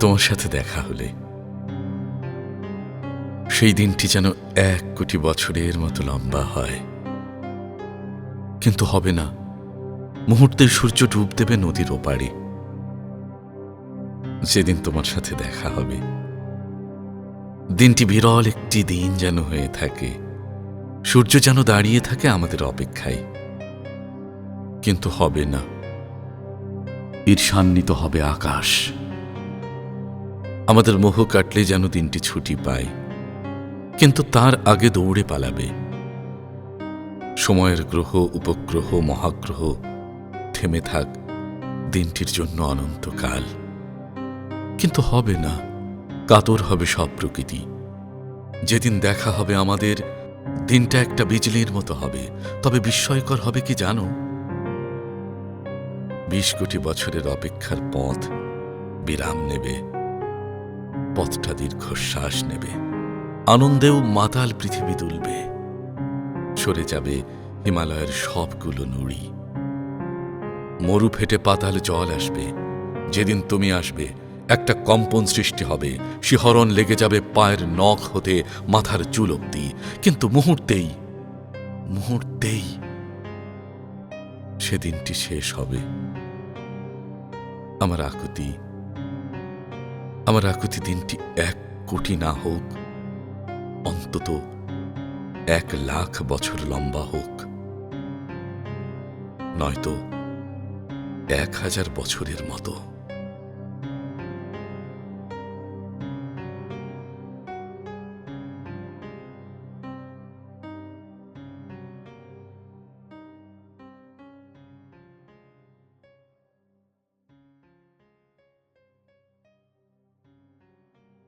তোমার সাথে দেখা হলে। সেই দিনটি যেন এক কোটি বছরের মতো লম্বা হয়। কিন্তু হবে না। মুহূর্তে সূর্য ডুব দেবে নদীর ওপারে। যেদিন তোমার সাথে দেখা হবে। দিনটি বিরল একটি দিন যেন হয়ে থাকে। সূর্য যেন দাঁড়িয়ে থাকে আমাদের অপেক্ষায়। কিন্তু হবে না। ঈর্ষান্বিত হবে আকাশ। আমাদের মোহ কাটলে যেন দিনটি ছুটি পায়, কিন্তু তার আগে দৌড়ে পালাবে। সময়ের গ্রহ, উপগ্রহ, মহাগ্রহ, থেমে থাক, দিনটির জন্য অনন্তকাল। কিন্তু হবে না, কাতর হবে সব প্রকৃতি। যেদিন দেখা হবে আমাদের, দিনটা একটা বিজলির মতো হবে। তবে বিস্ময়কর হবে কি জানো? বিশ কোটি বছরের অপেক্ষার পথ বিরাম নেবে। পথটা দীর্ঘশ্বাস নেবে। আনন্দেও মাতাল পৃথিবী তুলবে। সরে যাবে হিমালয়ের সবগুলো নুড়ি। মরু ফেটে পাতাল জল আসবে। যেদিন তুমি আসবে, একটা কম্পন সৃষ্টি হবে। শিহরণ লেগে যাবে পায়ের নখ হতে মাথার চুল অব্দি। কিন্তু মুহূর্তেই মুহূর্তেই সেদিনটি শেষ হবে। আমার আকুতি আমার আকুতি দিনটি এক কোটি না হোক, অন্তত এক লাখ বছর লম্বা হোক। নয়তো এক হাজার বছরের মতো।